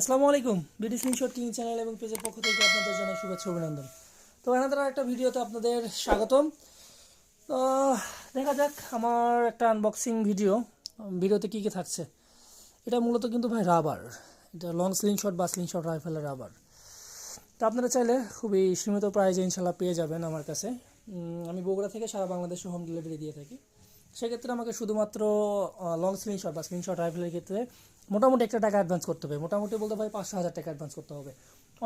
আসসালামু আলাইকুম। BD screenshot TV channel এবং পেজের পক্ষ থেকে আপনাদের জানাই শুভেচ্ছা অভিনন্দন। তো এনাদের একটা ভিডিওতে আপনাদের স্বাগতম। দেখা যাক আমার একটা আনবক্সিং ভিডিও ভিডিওতে কী কী থাকছে। এটা মূলত কিন্তু ভাই রাবার এটা লং স্লিংশট বা স্লিংশট রাইফেলের রাবার তো আপনারা চাইলে খুবই সীমিত প্রাইজে ইনশাল্লাহ পেয়ে যাবেন আমার কাছে। আমি বগুড়া থেকে সারা বাংলাদেশে হোম ডেলিভারি দিয়ে থাকি। সেক্ষেত্রে আমাকে শুধুমাত্র লং স্ক্রিনশট বা স্ক্রিনশট রাইফেলের ক্ষেত্রে মোটামুটি একটা টাকা অ্যাডভান্স করতে হবে। মোটামুটি বলতে ভাই পাঁচশো হাজার টাকা অ্যাডভান্স করতে হবে।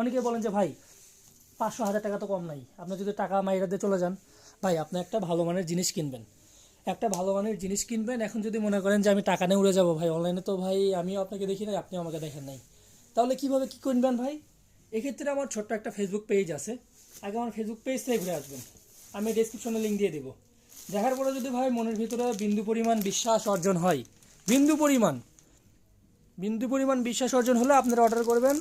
অনেকে বলেন যে ভাই, পাঁচশো হাজার টাকা তো কম নাই। আপনি যদি টাকা মাইরা দিয়ে চলে যান, ভাই আপনি একটা ভালো মানের জিনিস কিনবেন। একটা ভালো মানের জিনিস কিনবেন, এখন যদি মনে করেন যে আমি টাকা নিয়ে উড়ে যাব, ভাই অনলাইনে তো ভাই আমিও আপনাকে দেখি নাই, আপনিও আমাকে দেখেন নাই। তাহলে কীভাবে কী কিনবেন ভাই? এক্ষেত্রে আমার ছোট্ট একটা ফেসবুক পেজ আছে। আগে আমার ফেসবুক পেজ থেকে ঘুরে আসবেন। আমি ডেসক্রিপশনে লিঙ্ক দিয়ে দেবো। দেখার পরে যদি ভাই মনের ভিতরে বিন্দু পরিমাণ বিশ্বাস অর্জন হয়, বিন্দু পরিমাণ বিন্দু পরিমাণ বিশ্বাস অর্জন হলে আপনারা অর্ডার করবেন।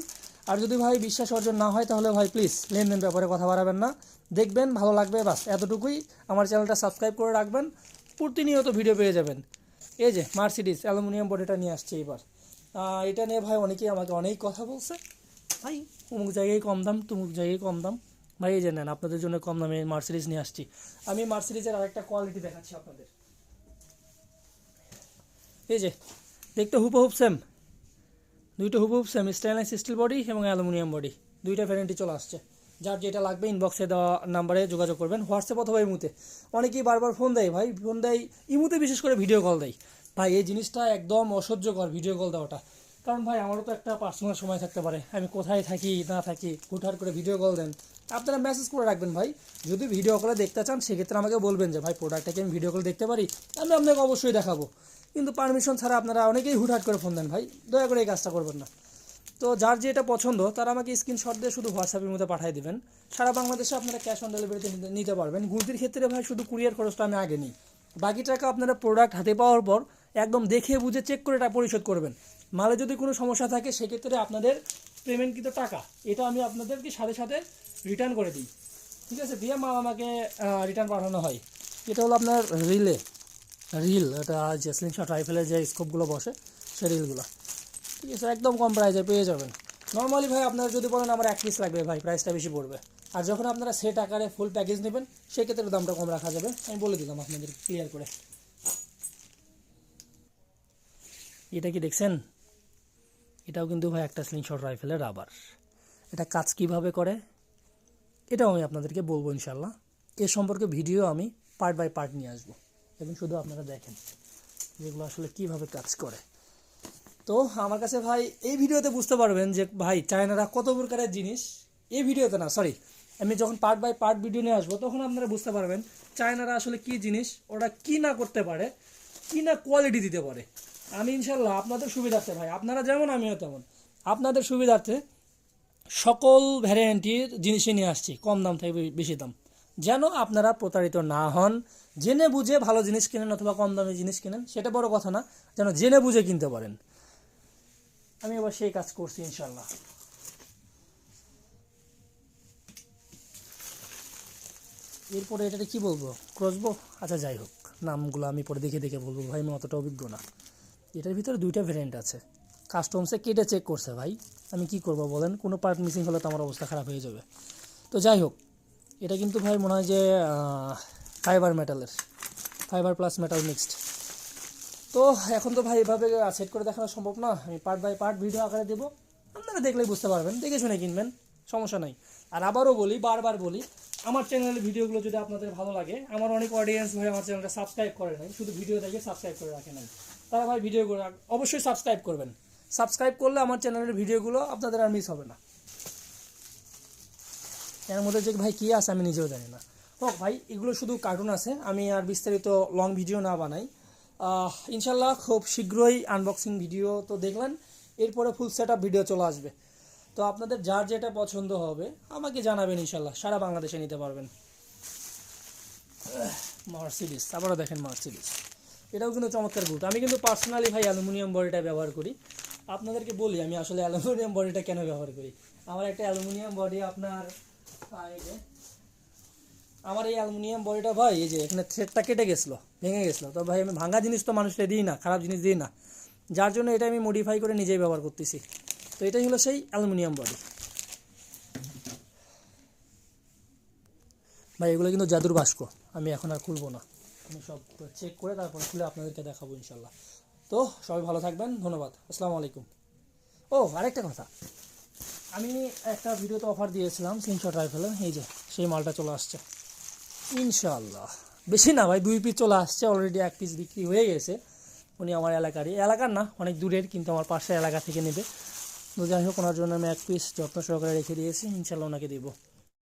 আর যদি ভাই বিশ্বাস অর্জন না হয়, তাহলে ভাই প্লিজ লেনদেন ব্যাপারে কথা বাড়াবেন না। দেখবেন ভালো লাগবে, বাস এতটুকুই। আমার চ্যানেলটা সাবস্ক্রাইব করে রাখবেন, প্রতিনিয়ত ভিডিও পেয়ে যাবেন। এই যে মার্সিডিস অ্যালুমিনিয়াম বডিটা নিয়ে আসছে এবার। এটা নিয়ে ভাই অনেকেই আমাকে অনেক কথা বলছে। ভাই, অমুক জায়গায় কম দাম, তুমুক জায়গায় কম দাম। ভাই এই যে নেন আপনাদের জন্য কম দামে মার্সিডিস নিয়ে আসছি। আমি মার্সিডিসের আরেকটা কোয়ালিটি দেখাচ্ছি আপনাদের। এই যে, দেখতে হুবহুব সেম দুইটা হুবহুব সেম স্টেনলেস স্টিল বডি এবং অ্যালুমিনিয়াম বডি দুইটা ভ্যারেন্টি চলে আসছে। যার যেটা লাগবে ইনবক্সে দেওয়া নাম্বারে যোগাযোগ করবেন হোয়াটসঅ্যাপ অথবা ইমুতে। অনেকেই বারবার ফোন দেয়, ভাই ফোন দেয়, ইমুতে বিশেষ করে ভিডিও কল দেয়। ভাই, এই জিনিসটা একদম অসহ্যকর ভিডিও কল দেওয়াটা। কারণ ভাই, আমারও তো একটা পার্সোনাল সময় থাকতে পারে। আমি কোথায় থাকি, না থাকি, হুটহাট করে ভিডিও কল দেন। আপনারা মেসেজ করে রাখবেন ভাই। যদি ভিডিও কলে দেখতে চান, সেক্ষেত্রে আমাকে বলবেন যে, ভাই প্রোডাক্টটাকে আমি ভিডিও কলে দেখতে পারি? আমি আপনাকে অবশ্যই দেখাবো। কিন্তু পারমিশন ছাড়া আপনারা অনেকেই হুটহাট করে ফোন দেন ভাই। দয়া করে এই কাজটা করবেন না। তো যার যেটা পছন্দ, তারা আমাকে স্ক্রিনশট দিয়ে শুধু হোয়াটসঅ্যাপের মধ্যে পাঠিয়ে দেবেন। সারা বাংলাদেশে আপনারা ক্যাশ অন ডেলিভারিতে নিতে- পারবেন। গুলতির ক্ষেত্রে ভাই, শুধু কুরিয়ার খরচটা আমি আগে নিই। বাকি টাকা আপনারা প্রোডাক্ট হাতে পাওয়ার পর একদম দেখে বুঝে চেক করে এটা পরিশোধ করবেন। মালে যদি কোনো সমস্যা থাকে, সেক্ষেত্রে আপনাদের পেমেন্ট কিন্তু টাকা। এটা আমি আপনাদেরকে সাথে সাথে রিটার্ন করে দিই। ঠিক আছে? দিয়ে মাল আমাকে রিটার্ন পাঠানো হয়। এটা হলো আপনার রিলে রিল এটা যে স্লিংশট রাইফেলের যে স্কোপগুলো বসে, সেই রিলগুলো ঠিক আছে? একদম কম প্রাইসে পেয়ে যাবেন। নর্মালি ভাই, আপনারা যদি বলেন আমার এক পিস লাগবে ভাই প্রাইসটা বেশি পড়বে। আর যখন আপনারা সেট আকারে ফুল প্যাকেজ নেবেন সেক্ষেত্রে দামটা কম রাখা যাবে। আমি বলে দিলাম আপনাদের ক্লিয়ার করে। এটা কি দেখছেন? এটাও কিন্তু ভাই একটা স্লিংশট রাইফেলের রাবার এটা কাজ কীভাবে করে? এটাও আমি আপনাদেরকে বলব ইনশাল্লাহ এ সম্পর্কে ভিডিও আমি পার্ট বাই পার্ট নিয়ে আসব। এবং শুধু আপনারা দেখেন যেগুলো আসলে কীভাবে কাজ করে। তো আমার কাছে ভাই, এই ভিডিওতে বুঝতে পারবেন যে ভাই, চায়নারা কত প্রকারের জিনিস। এই ভিডিওতে না সরি আমি যখন পার্ট বাই পার্ট ভিডিও নিয়ে আসব, তখন আপনারা বুঝতে পারবেন চায়নারা আসলে কি জিনিস, ওরা কি না করতে পারে, কি না কোয়ালিটি দিতে পারে। আমি ইনশাল্লাহ আপনাদের সুবিধার্থে ভাই, আপনারা যেমন আমিও তেমন। আপনাদের সুবিধার্থে সকল ভ্যারিয়েন্টির জিনিসই নিয়ে আসছি, কম দাম থেকে বেশি দাম। যেন আপনারা প্রতারিত না হন, জেনে বুঝে ভালো জিনিস কিনেন অথবা কম দামি জিনিস কিনেন, সেটা বড় কথা না, যেন জেনে বুঝে কিনতে পারেন। আমি এবার সেই কাজ করছি ইনশাল্লাহ এরপরে এটাতে কি বলব? ক্রসবো আচ্ছা যাই হোক, নামগুলো আমি পরে দেখে দেখে বলব। ভাই, আমি অতটা অভিজ্ঞ না। এটার ভিতরে দুইটা ভ্যারিয়েন্ট আছে। কাস্টমসে কেটে চেক করছে ভাই? আমি কি করব বলেন? কোনো পার্ট মিসিং হলে তো আমার অবস্থা খারাপ হয়ে যাবে। তো যাই হোক, এটা কিন্তু ভাই মনে হয় যে ফাইবার মেটালের ফাইবার প্লাস মেটাল মিক্সড তো এখন তো ভাই এভাবে সেট করে দেখানো সম্ভব না। আমি পার্ট বাই পার্ট ভিডিও আকারে দেবো। আপনারা দেখলেই বুঝতে পারবেন, দেখে শুনে কিনবেন। সমস্যা নাই। আর আবারও বলি, বারবার বলি, আমার চ্যানেলের ভিডিওগুলো যদি আপনাদের ভালো লাগে, আমার অনেক অডিয়েন্স ভাই আমার চ্যানেলটা সাবস্ক্রাইব করে নাই, শুধু ভিডিও দেখে সাবস্ক্রাইব করে রাখে নাই। তারা ভাই ভিডিও করে অবশ্যই সাবস্ক্রাইব করবেন। সাবস্ক্রাইব করলে আমার চ্যানেলের ভিডিওগুলো আপনাদের আর মিস হবে না। এর মধ্যে যে ভাই কী আছে আমি নিজেও জানি না। হোক ভাই, এগুলো শুধু কার্টুন আছে, আমি আর বিস্তারিত লং ভিডিও না বানাই। ইনশাল্লাহ খুব শীঘ্রই আনবক্সিং ভিডিও তো দেখলেন, এরপরে ফুল সেট ভিডিও চলে আসবে। তো আপনাদের যার যেটা পছন্দ হবে, আমাকে জানাবেন ইনশাল্লাহ সারা বাংলাদেশে নিতে পারবেন। মার্সিডিস। আবারও দেখেন মার্সিডিস। এটাও কিন্তু চমৎকার গুড আমি কিন্তু পার্সোনালি ভাই অ্যালুমিনিয়াম বডিটা ব্যবহার করি। আপনাদেরকে বলি, আমি আসলে অ্যালুমিনিয়াম বডিটা কেন ব্যবহার করি? আমার একটা অ্যালুমিনিয়াম বডি আপনার আমার এই অ্যালুমিনিয়াম বডিটা ভাই, এই যে, এখানে থ্রেডটা কেটে গেছিল, ভেঙে গেছিল। তো ভাই, আমি ভাঙা জিনিস তো মানুষকে দিই না, খারাপ জিনিস দিই না। যার জন্য এটা আমি মডিফাই করে নিজেই ব্যবহার করতেছি। এটাই হলো সেই অ্যালুমিনিয়াম বডি। ভাই, এগুলো কিন্তু জাদুর বাস্ক আমি এখন আর খুলবো না। আমি সব চেক করে তারপরে খুলে আপনাদেরকে দেখাবো ইনশাল্লাহ। তো সবাই ভালো থাকবেন, ধন্যবাদ। আসসালামু আলাইকুম। ও, আরেকটা কথা। আমি একটা ভিডিওতে অফার দিয়েছিলাম স্লিংশট রাইফেলের এই যে, সেই মালটা চলে আসছে। ইনশাল্লাহ। বেশি না ভাই, দুই পিস চলে আসছে। অলরেডি এক পিস বিক্রি হয়ে গেছে। উনি আমার এলাকারই। এলাকার না, অনেক দূরের, কিন্তু আমার পাশের এলাকা থেকে নেবে। তো যাই হোক, ওনার জন্য আমি এক পিস যত্ন সহকারে রেখে দিয়েছি। ইনশাল্লাহ ওনাকে দেবো।